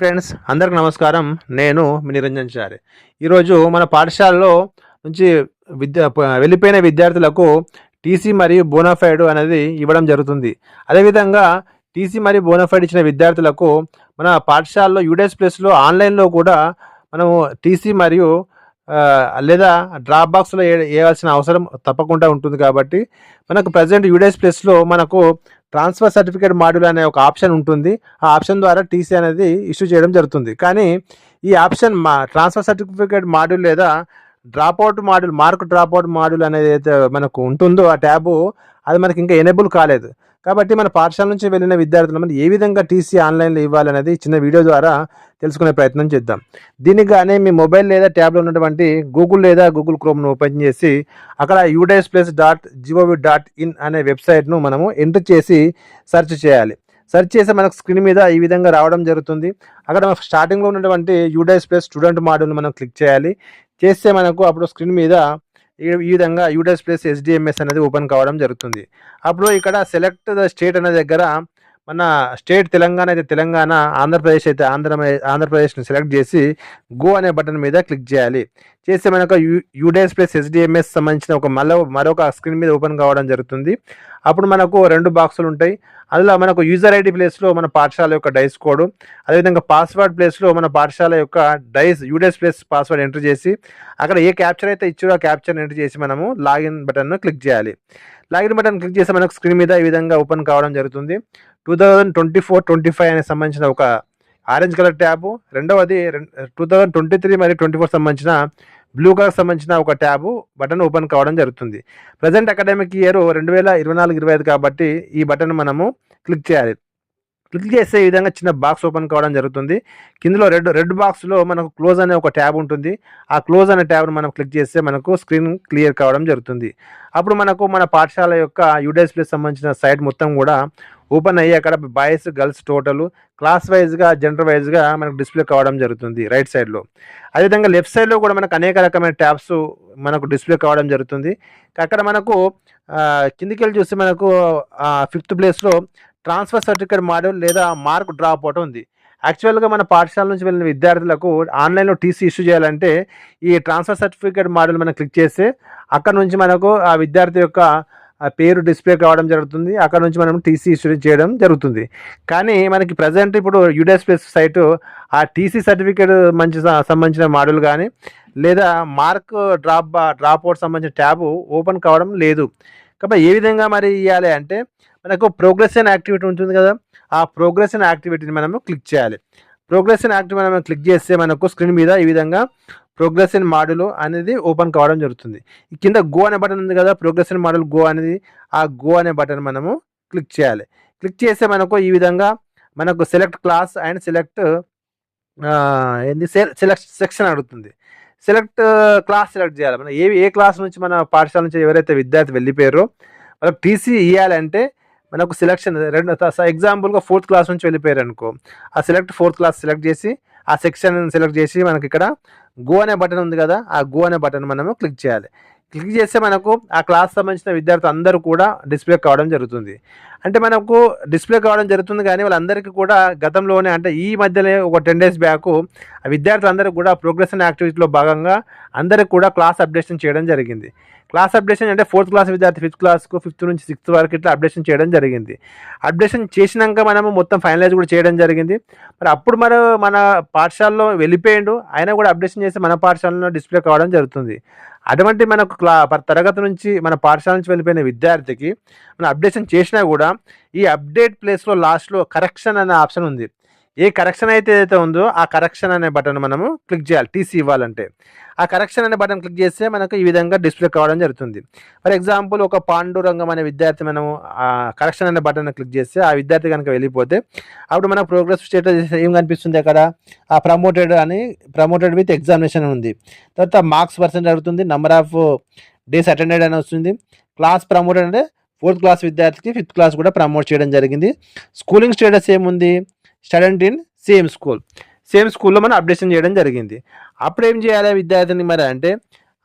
Friends అందరికి నమస్కారం. నేను మీ నిరంజన్ చారి. ఈరోజు మన పాఠశాలలో నుంచి విద్య వెళ్ళిపోయిన విద్యార్థులకు టీసీ మరియు బోనాఫైడ్ అనేది ఇవ్వడం జరుగుతుంది. అదేవిధంగా టీసీ మరియు బోనాఫైడ్ ఇచ్చిన విద్యార్థులకు మన పాఠశాలలో యూడెస్ ప్లస్లో ఆన్లైన్లో కూడా మనము టీసీ మరియు లేదా డ్రాప్ బాక్స్లో వేయాల్సిన అవసరం తప్పకుండా ఉంటుంది కాబట్టి మనకు ప్రజెంట్ యూడేస్ ప్లస్లో మనకు ట్రాన్స్ఫర్ సర్టిఫికేట్ మాడ్యూల్ అనే ఒక ఆప్షన్ ఉంటుంది. ఆ ఆప్షన్ ద్వారా టీసీ అనేది ఇష్యూ చేయడం జరుగుతుంది. కానీ ఈ ఆప్షన్ మా ట్రాన్స్ఫర్ సర్టిఫికేట్ మాడ్యూల్ లేదా drop out module mark drop out module అనేది అయితే మనకు ఉంటుందో ఆ ట్యాబు అది మనకి ఇంకా ఎనేబుల్ కాలేదు. కాబట్టి మన పాఠశాల నుంచి వెళ్ళిన విద్యార్థులు మనం ఏ విధంగా టీసీ ఆన్లైన్లో ఇవ్వాలనేది చిన్న వీడియో ద్వారా తెలుసుకునే ప్రయత్నం చేద్దాం. దీనికి కానీ మీ మొబైల్ లేదా ట్యాబ్లో ఉన్నటువంటి గూగుల్ లేదా గూగుల్ క్రోమ్ను ఓపెన్ చేసి అక్కడ UDISE plus dot GOV dot in అనే వెబ్సైట్ను మనము ఎంటర్ చేసి సెర్చ్ చేయాలి. సెర్చ్ చేస్తే మనకు స్క్రీన్ మీద ఈ విధంగా రావడం జరుగుతుంది. అక్కడ స్టార్టింగ్లో ఉన్నటువంటి యూడైస్ ప్లస్ స్టూడెంట్ మాడ్యూల్ మనం క్లిక్ చేయాలి. చేస్తే మనకు అప్పుడు స్క్రీన్ మీద ఈ ఈ విధంగా యూడైస్ ప్లస్ ఎస్డిఎంఎస్ అనేది ఓపెన్ కావడం జరుగుతుంది. అప్పుడు ఇక్కడ సెలెక్ట్ ద స్టేట్ అనే దగ్గర మన స్టేట్ తెలంగాణ అయితే తెలంగాణ ఆంధ్రప్రదేశ్ అయితే ఆంధ్ర ఆంధ్రప్రదేశ్ని సెలెక్ట్ చేసి గో అనే బటన్ మీద క్లిక్ చేయాలి. చేస్తే మనకు యూ యూడైస్ ప్లస్ హెచ్డిఎంఎస్ సంబంధించిన ఒక మళ్ళీ మరొక స్క్రీన్ మీద ఓపెన్ కావడం జరుగుతుంది. అప్పుడు మనకు రెండు బాక్సులు ఉంటాయి. అందులో మనకు యూజర్ ఐడి ప్లేస్లో మన పాఠశాల యొక్క డైస్ కోడ్ అదేవిధంగా పాస్వర్డ్ ప్లేస్లో మన పాఠశాల యొక్క DISE UDISE place password enter చేసి అక్కడ ఏ క్యాప్చర్ అయితే ఇచ్చారో ఆ క్యాప్చర్ ఎంటర్ చేసి మనము లాగిన్ బటన్ను క్లిక్ చేయాలి. లాగిన్ బటన్ క్లిక్ చేస్తే మనకు స్క్రీన్ మీద ఈ విధంగా ఓపెన్ కావడం జరుగుతుంది. Two thousand twenty four twenty five అనే సంబంధించిన ఒక ఆరెంజ్ కలర్ ట్యాబ్. రెండవది టూ థౌజండ్ ట్వంటీ త్రీ మరియు ట్వంటీ ఫోర్ సంబంధించిన బ్లూ కలర్ సంబంధించిన ఒక ట్యాబ్ బటన్ ఓపెన్ కావడం జరుగుతుంది. ప్రజెంట్ అకాడమిక్ ఇయర్ రెండు వేల ఇరవై నాలుగు ఇరవై ఐదు కాబట్టి ఈ బటన్ మనము క్లిక్ చేయాలి. క్లిక్ చేసే విధంగా చిన్న బాక్స్ ఓపెన్ కావడం జరుగుతుంది. కిందలో రెడ్ రెడ్ బాక్స్లో మనకు క్లోజ్ అనే ఒక ట్యాబ్ ఉంటుంది. ఆ క్లోజ్ అనే ట్యాబ్ను మనం క్లిక్ చేస్తే మనకు స్క్రీన్ క్లియర్ కావడం జరుగుతుంది. అప్పుడు మనకు మన పాఠశాల యొక్క యూడైస్ ప్లేస్ సంబంధించిన సైట్ మొత్తం కూడా ఓపెన్ అయ్యి అక్కడ బాయ్స్ గర్ల్స్ టోటల్ క్లాస్ వైజ్గా జెండర్ వైజ్గా మనకు డిస్ప్లే కావడం జరుగుతుంది రైట్ సైడ్లో. అదేవిధంగా లెఫ్ట్ సైడ్లో కూడా మనకు అనేక రకమైన ట్యాబ్స్ మనకు డిస్ప్లే కావడం జరుగుతుంది. అక్కడ మనకు కిందికి వెళ్ళి చూస్తే మనకు ఫిఫ్త్ ప్లేస్లో ట్రాన్స్ఫర్ సర్టిఫికేట్ మాడ్యూల్ లేదా మార్క్ డ్రాప్ అవుట్ ఉంది. యాక్చువల్గా మన పాఠశాల నుంచి వెళ్ళిన విద్యార్థులకు ఆన్లైన్లో టీసీ ఇష్యూ చేయాలంటే ఈ ట్రాన్స్ఫర్ సర్టిఫికేట్ మాడ్యూల్ మనం క్లిక్ చేస్తే అక్కడ నుంచి మనకు ఆ విద్యార్థి యొక్క పేరు డిస్ప్లే కావడం జరుగుతుంది. అక్కడ నుంచి మనం టీసీ ఇష్యూ చేయడం జరుగుతుంది. కానీ మనకి ప్రజెంట్ ఇప్పుడు యూడెస్ ప్లస్ సైటు ఆ టీసీ సర్టిఫికేట్ మంచి సంబంధించిన మాడ్యూల్ కానీ లేదా మార్క్ డ్రాప్ డ్రాప్ అవుట్ సంబంధించిన ట్యాబ్ ఓపెన్ కావడం లేదు. కాబట్టి ఏ విధంగా మరి ఇవ్వాలి అంటే మనకు ప్రోగ్రెస్ అండ్ యాక్టివిటీ ఉంటుంది కదా ఆ ప్రోగ్రెస్ అండ్ యాక్టివిటీని మనము క్లిక్ చేయాలి. ప్రోగ్రెస్ అండ్ యాక్టివిటీ మనం క్లిక్ చేస్తే మనకు స్క్రీన్ మీద ఈ విధంగా ప్రోగ్రెస్ అండ్ మాడ్యూల్ అనేది ఓపెన్ కావడం జరుగుతుంది. కింద గో అనే బటన్ ఉంది కదా ప్రోగ్రెస్ అండ్ మాడ్యూల్ గో అనేది ఆ గో అనే బటన్ మనము క్లిక్ చేయాలి. క్లిక్ చేస్తే మనకు ఈ విధంగా మనకు సెలెక్ట్ క్లాస్ అండ్ సెలెక్ట్ ఏంది సెలెక్ట్ సెక్షన్ అడుగుతుంది. సెలెక్ట్ క్లాస్ సెలెక్ట్ చేయాలి. మనం ఏ ఏ క్లాస్ నుంచి మన పాఠశాల నుంచి ఎవరైతే విద్యార్థి వెళ్ళిపోయారో వాళ్ళకి టీసీ ఇవ్వాలంటే మనకు సెలెక్షన్ రెండు ఎగ్జాంపుల్గా ఫోర్త్ క్లాస్ నుంచి వెళ్ళిపోయారు అనుకో ఆ సెలెక్ట్ ఫోర్త్ క్లాస్ సెలెక్ట్ చేసి ఆ సెక్షన్ సెలెక్ట్ చేసి మనకి ఇక్కడ గో అనే బటన్ ఉంది కదా ఆ గో అనే బటన్ మనము క్లిక్ చేయాలి. క్లిక్ చేస్తే మనకు ఆ క్లాస్ సంబంధించిన విద్యార్థులు అందరూ కూడా డిస్ప్లే కావడం జరుగుతుంది. అంటే మనకు డిస్ప్లే కావడం జరుగుతుంది కానీ వాళ్ళందరికీ కూడా గతంలోనే అంటే ఈ మధ్యనే ఒక టెన్ డేస్ బ్యాక్ ఆ విద్యార్థులందరికీ కూడా ప్రోగ్రెస్ యాక్టివిటీలో భాగంగా అందరికి కూడా క్లాస్ అప్డేషన్ చేయడం జరిగింది. క్లాస్ అప్డేషన్ అంటే ఫోర్త్ క్లాస్ విద్యార్థి ఫిఫ్త్ క్లాస్కు ఫిఫ్త్ నుంచి సిక్స్త్ వరకు ఇట్లా అప్డేషన్ చేయడం జరిగింది. అప్డేషన్ చేసినాక మనము మొత్తం ఫైనలైజ్ కూడా చేయడం జరిగింది. మరి అప్పుడు మన మన పాఠశాలలో వెళ్ళిపోయిండు. అయినా కూడా అప్డేషన్ చేసి మన పాఠశాలలో డిస్ప్లే కావడం జరుగుతుంది. అటువంటి మనకు క్లా తరగతి నుంచి మన పాఠశాల నుంచి వెళ్ళిపోయిన విద్యార్థికి మనం అప్డేషన్ చేసినా కూడా ఈ అప్డేట్ ప్లేస్లో లాస్ట్లో కరెక్షన్ అనే ఆప్షన్ ఉంది. ఏ కరెక్షన్ అయితే ఏదైతే ఉందో ఆ కరెక్షన్ అనే బటన్ మనము క్లిక్ చేయాలి. టీసీ ఇవ్వాలంటే. ఆ కరెక్షన్ అనే బటన్ క్లిక్ చేస్తే మనకు ఈ విధంగా డిస్ప్లే కావడం జరుగుతుంది. ఫర్ ఎగ్జాంపుల్ ఒక పాండురంగం అనే విద్యార్థి మనము ఆ కరెక్షన్ అనే బటన్ క్లిక్ చేస్తే ఆ విద్యార్థి కనుక వెళ్ళిపోతే అప్పుడు మనకు ప్రోగ్రెస్ స్టేటస్ ఏం కనిపిస్తుంది అక్కడ? ఆ ప్రమోటెడ్ అని ప్రమోటెడ్ విత్ ఎగ్జామినేషన్ ఉంది. తర్వాత మార్క్స్ పర్సెంట్ అడుగుతుంది నెంబర్ ఆఫ్ డేస్ అటెండెడ్ అని వస్తుంది. క్లాస్ ప్రమోటెడ్ అంటే ఫోర్త్ క్లాస్ విద్యార్థికి ఫిఫ్త్ క్లాస్ కూడా ప్రమోట్ చేయడం జరిగింది. స్కూలింగ్ స్టేటస్ ఏముంది? Student in same school. Same స్కూల్లో మనం అప్డేషన్ చేయడం జరిగింది. అప్పుడు ఏం చేయాలి విద్యార్థిని మరి అంటే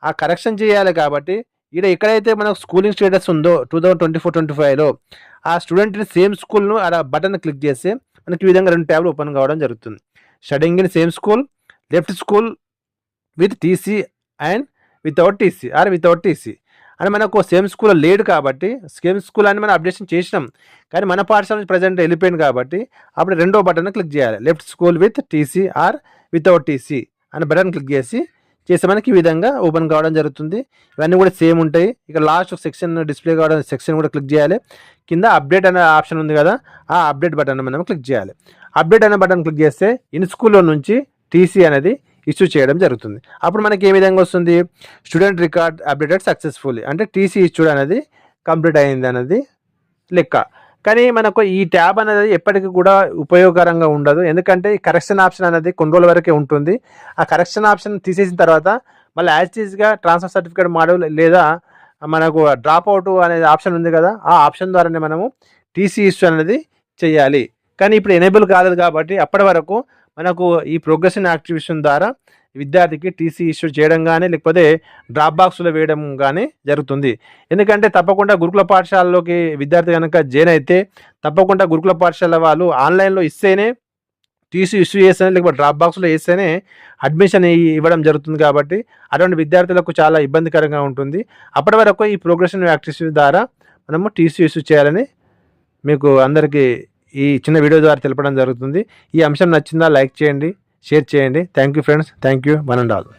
ఆ కరెక్షన్ చేయాలి కాబట్టి ఇక్కడ ఎక్కడైతే మనకు స్కూలింగ్ స్టేటస్ ఉందో two thousand twenty four twenty ఫైవ్లో ఆ స్టూడెంట్ని సేమ్ స్కూల్ను అలా బటన్ క్లిక్ చేస్తే మనకి ఈ విధంగా రెండు ట్యాబ్లు ఓపెన్ కావడం జరుగుతుంది. Studying in same school left school with TC and without TC or without TC. అని మనకు సేమ్ స్కూల్లో లేడు కాబట్టి సేమ్ స్కూల్ అని మనం అప్డేషన్ చేసినాం. కానీ మన పాఠశాల నుంచి ప్రజెంట్ వెళ్ళిపోయింది కాబట్టి అప్పుడు రెండో బటన్ క్లిక్ చేయాలి. Left school with TC or without TC అని బటన్ క్లిక్ చేసి చేస్తే మనకి ఈ విధంగా ఓపెన్ కావడం జరుగుతుంది. ఇవన్నీ కూడా సేమ్ ఉంటాయి. ఇక లాస్ట్ సెక్షన్ డిస్ప్లే కావడం సెక్షన్ కూడా క్లిక్ చేయాలి. కింద అప్డేట్ అనే ఆప్షన్ ఉంది కదా ఆ అప్డేట్ బటన్ మనం క్లిక్ చేయాలి. అప్డేట్ అనే బటన్ క్లిక్ చేస్తే ఇన్ స్కూల్లో నుంచి టీసీ అనేది ఇష్యూ చేయడం జరుగుతుంది. అప్పుడు మనకి ఏ విధంగా వస్తుంది? స్టూడెంట్ రికార్డ్ అప్డేటెడ్ సక్సెస్ఫుల్లీ అంటే టీసీ ఇష్యూడ్ అనేది కంప్లీట్ అయింది అనేది లెక్క. కానీ మనకు ఈ ట్యాబ్ అనేది ఎప్పటికీ కూడా ఉపయోగకరంగా ఉండదు. ఎందుకంటే ఈ కరెక్షన్ ఆప్షన్ అనేది కొన్ని రోజుల వరకే ఉంటుంది. ఆ కరెక్షన్ ఆప్షన్ తీసేసిన తర్వాత మళ్ళీ యాజ్ ఈజ్గా ట్రాన్స్ఫర్ సర్టిఫికేట్ మోడల్ లేదా మనకు డ్రాప్ అవుట్ అనే ఆప్షన్ ఉంది కదా ఆ ఆప్షన్ ద్వారానే మనము టీసీ ఇష్యూ అనేది చేయాలి. కానీ ఇప్పుడు ఎనేబుల్ కాలేదు కాబట్టి అప్పటి వరకు మనకు ఈ ప్రోగ్రెషన్ యాక్టివేషన్ ద్వారా విద్యార్థికి టీసీ ఇష్యూ చేయడం కానీ లేకపోతే డ్రాప్ బాక్స్లో వేయడం కానీ జరుగుతుంది. ఎందుకంటే తప్పకుండా గురుకుల పాఠశాలలోకి విద్యార్థి కనుక జైన్ అయితే తప్పకుండా గురుకుల పాఠశాల వాళ్ళు ఆన్లైన్లో ఇస్తేనే టీసీ ఇష్యూ చేస్తేనే లేకపోతే డ్రాప్ బాక్స్లో వేస్తేనే అడ్మిషన్ ఇవ్వడం జరుగుతుంది కాబట్టి అటువంటి విద్యార్థులకు చాలా ఇబ్బందికరంగా ఉంటుంది. అప్పటి వరకు ఈ ప్రోగ్రెషన్ యాక్టివిటీ ద్వారా మనము టీసీ ఇష్యూ చేయాలని మీకు అందరికీ ఈ చిన్న వీడియో ద్వారా తెలపడం జరుగుతుంది. ఈ అంశం నచ్చిందా లైక్ చేయండి షేర్ చేయండి. Thank you friends thank you one and all